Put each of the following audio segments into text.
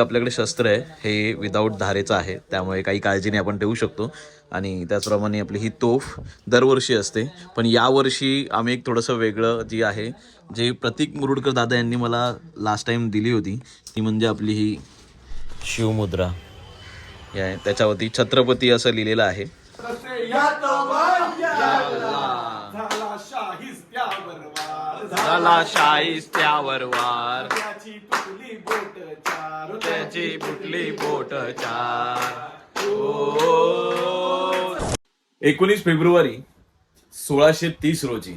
एक आपल्याकडे शस्त्र आहे हे विदाऊट धारेचं आहे. त्यामुळे काही काळजीने आपण ठेवू शकतो. आणि त्याचप्रमाणे आपली ही तोफ दरवर्षी असते. पण यावर्षी आम्ही एक थोडंसं वेगळं जी आहे जे प्रतीक मुरुडकर दादा यांनी मला लास्ट टाइम दिली होती ती म्हणजे आपली ही शिवमुद्रा. आहे त्याच्यावरती छत्रपती असं लिहिलेलं आहे. झाला शाहीस त्यावर वार. त्याची फुटली बोट चार. एकोणीस फेब्रुवारी सोळाशे तीस रोजी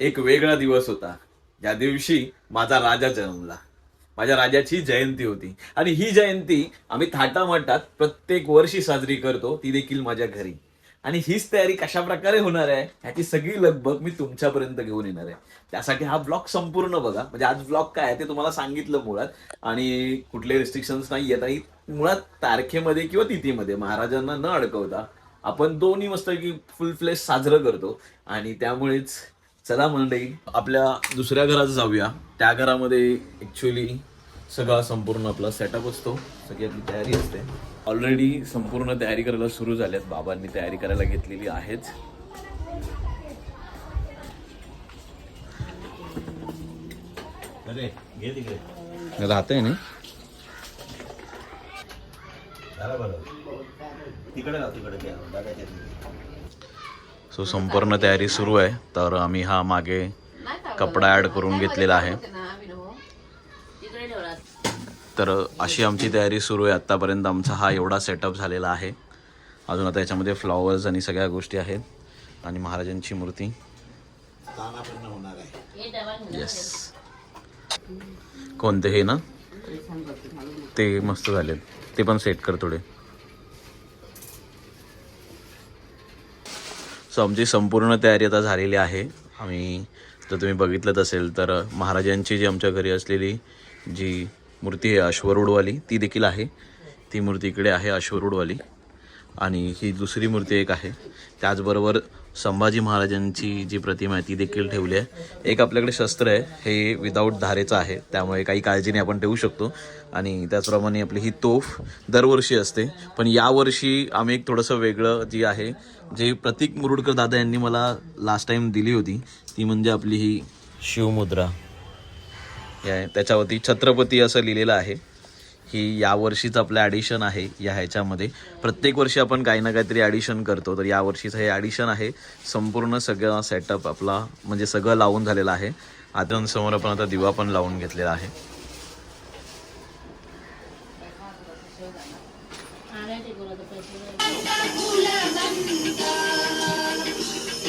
एक वेगळा दिवस होता. या दिवशी माझा राजा जन्मला. माझ्या राजाची जयंती होती. आणि ही जयंती आम्ही थाटामाटात प्रत्येक वर्षी साजरी करतो ती देखील माझ्या घरी. आणि हीच तयारी कशा प्रकारे होणार आहे ह्याची सगळी लगबग मी तुमच्यापर्यंत घेऊन येणार आहे. त्यासाठी हा ब्लॉग संपूर्ण बघा. म्हणजे आज ब्लॉग काय आहे ते तुम्हाला सांगितलं मुळात. आणि कुठले रिस्ट्रिक्शन्स नाही येत आणि मुळात तारखेमध्ये किंवा तिथीमध्ये महाराजांना न अडकवता आपण दोन्ही मस्त की फुल फ्लेश साजरं करतो. आणि त्यामुळेच चला मंडळी आपल्या दुसऱ्या घरात जाऊया. त्या घरामध्ये ऍक्च्युली सगळा संपूर्ण आपला सेटअप असतो. सगळी आपली तयारी असते. ऑलरेडी संपूर्ण तयारी करायला सुरू झाल्यात. बाबांनी तयारी करायला घेतलेली आहेच राहतंय ना? सो संपूर्ण तयारी सुरू आहे. तर आम्ही हा मागे कपडा ऍड करून घेतलेला आहे. तर अशी आमची तयारी सुरू आहे. आत्तापर्यंत आमचा हा एवढा सेटअप झालेला आहे. अजून आता याच्यामध्ये फ्लॉवर्स आणि सगळ्या गोष्टी आहेत. आणि महाराजांची मूर्ती. येस कोणते हे ना? ते मस्त झाले ते पण सेट कर थोडे. सो आमची संपूर्ण तयारी आता झालेली आहे. आम्ही जर तुम्ही बघितलं असेल तर महाराजांची जी आमच्या घरी असलेली जी मूर्ती आहे अश्वरूढवाली ती देखील आहे. ती मूर्ती इकडे आहे अश्वरूढवाली आणि ही दुसरी मूर्ती एक आहे. त्याचबरोबर संभाजी महाराजांची जी प्रतिमा आहे ती देखील ठेवली आहे. एक आपल्याकडे शस्त्र आहे. हे विदाऊट धारेचं आहे. त्यामुळे काही काळजीने आपण ठेवू शकतो. आणि त्याचप्रमाणे आपली ही तोफ दरवर्षी असते. पण यावर्षी आम्ही एक थोडंसं वेगळं जी आहे जे प्रतीक मुरुडकर दादा यांनी मला लास्ट टाईम दिली होती ती म्हणजे आपली ही शिवमुद्रा. या त्याच्यावरती छत्रपती असं लिहिलेलं आहे. ही यावर्षीच आपलं ॲडिशन आहे या ह्याच्यामध्ये. प्रत्येक वर्षी आपण काही ना काहीतरी ॲडिशन करतो. तर यावर्षीचं हे ॲडिशन आहे. संपूर्ण सगळं सेटअप आपला म्हणजे सगळं लावून झालेलं आहे. आता आपण आता दिवा पण लावून घेतलेला आहे.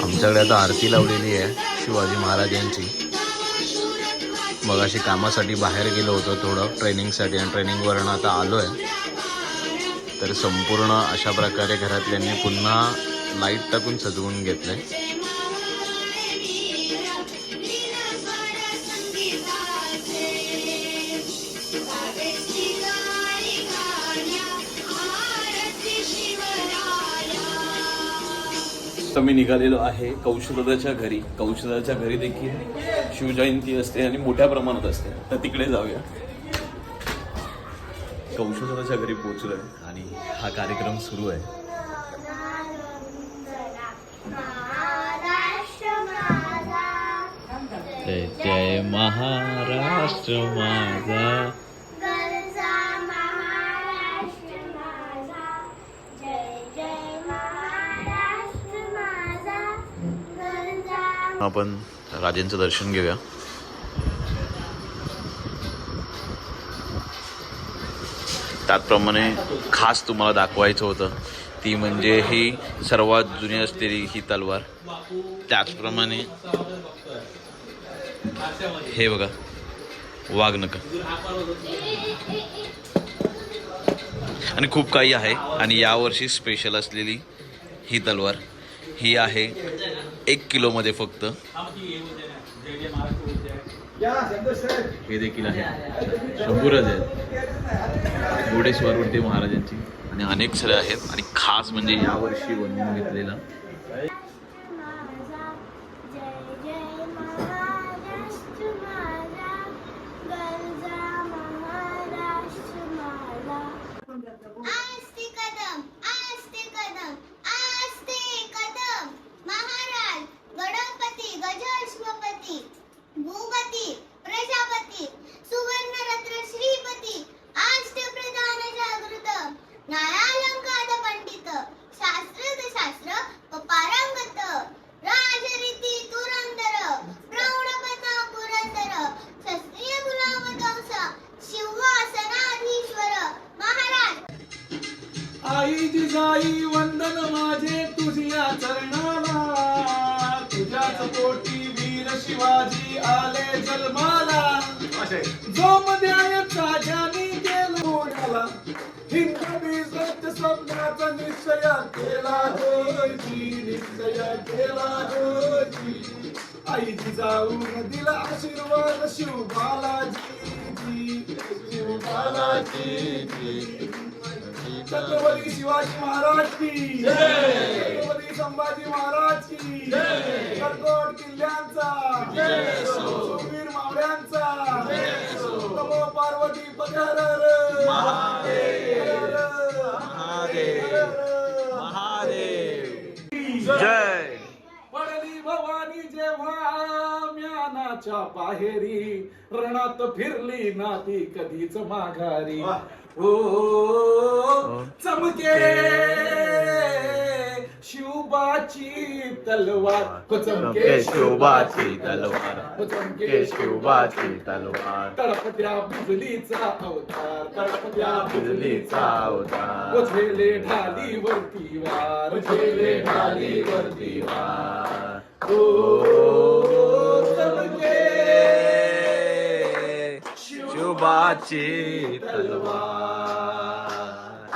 आमच्याकडे आता आरती लावलेली आहे शिवाजी महाराजांची. मग अशी कामासाठी बाहेर गेलो होतो थोडं ट्रेनिंगसाठी. आणि ट्रेनिंगवरनं आता आलो आहे तर संपूर्ण अशा प्रकारे घरातल्यांनी पुन्हा लाइट टाकून सजवून घेतलंय. तर मी निघालेलो आहे कौशलदाच्या घरी. कौशलदाच्या घरी देखील शिवजयंती असते आणि मोठ्या प्रमाणात असते. तर तिकडे जाऊया. कौशलदाच्या घरी पोहोचलोय आणि हा कार्यक्रम सुरू आहे. जय जय महाराष्ट्र माझा. गरजा महाराष्ट्र माझा. जय जय महाराष्ट्र माझा. गरजा आपण राजेंचं दर्शन घेऊया. त्याचप्रमाणे खास तुम्हाला दाखवायचं होतं ती म्हणजे ही सर्वात जुनी असलेली ही तलवार. त्याचप्रमाणे हे बघा वाघ नका आणि खूप काही आहे आणि यावर्षी स्पेशल असलेली ही तलवार. ही आहे एक किलोमध्ये फक्त. हे देखील आहे. शंभूरज आहेत. घोडेस्वारवरती महाराजांची. आणि अनेक सरे आहेत. आणि खास म्हणजे यावर्षी बनवून घेतलेला आले जन्माला. जो मध्याचा ज्यानी स्वप्नाचा निश्चय केला होती निश्चय केला होती जाऊन दिला आशीर्वाद शिवबालाजी शिवबालाजी छत्रपती शिवाजी महाराज की छत्रपती संभाजी महाराज की किल्ल्यांचा. सुरवीर मावळ्यांचा नमो पार्वती पगार जय पडली भवानी जेव्हा म्यानाच्या बाहेरी रणात फिरली ना ती कधीच माघारी ओ चमके शिवबाची तलवार हो, चमके शिवबाची तलवार. हो, चमके शिवबाची तलवार. तळपत्या बिजलीचा अवतार तळपत्या बिजलीचा अवतार. ओझेले ढाली वरती वार ओझेले ढाली वरती वार. ओ चमके शिवबाची तलवार.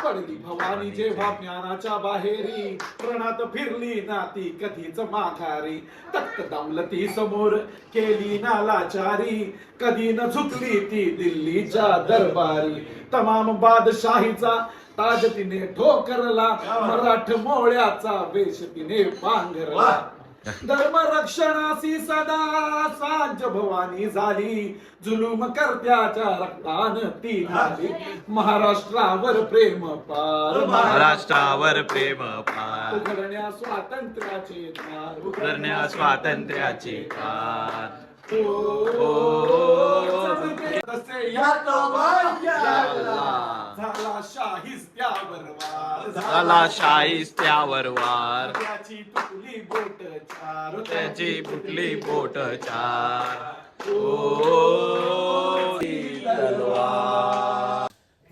पडली भवानी जेव्हा ज्ञानाच्या बाहेरी रणात फिरली ना ती कधीच माघारी. तख्त दौलती समोर केली नालाचारी. कधी न झुकली ती दिल्लीच्या दरबारी. तमाम बादशाहीचा ताज तिने ठोकरला. मराठ मोळ्याचा वेश तिने पांघरला. धर्म रक्षणासी सदा सांज भवानी झाली. जुलूम करत्याच्या रक्तान ती झाली. महाराष्ट्रावर प्रेम पार महाराष्ट्रावर प्रेम पार. उघडण्या स्वातंत्र्याचे द्वार उतरण्या स्वातंत्र्याची कार तसे या झाला शाहिस्त्यावर वार झाला शाईस्त्यावर वार त्याची तुटली बोट चार. त्याची फुटली बोट चार ओ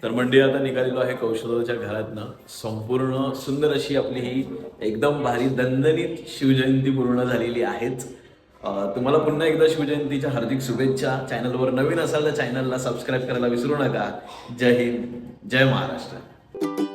तर मंडळी आता निघालेलो आहे कौशलाच्या घरातनं. संपूर्ण सुंदर अशी आपली ही एकदम भारी दणदणीत शिवजयंती पूर्ण झालेली आहेच. तुम्हाला पुन्हा एकदा शिवजयंतीच्या हार्दिक शुभेच्छा. चॅनलवर नवीन असाल तर चॅनलला सबस्क्राईब करायला विसरू नका. जय हिंद. जय महाराष्ट्र.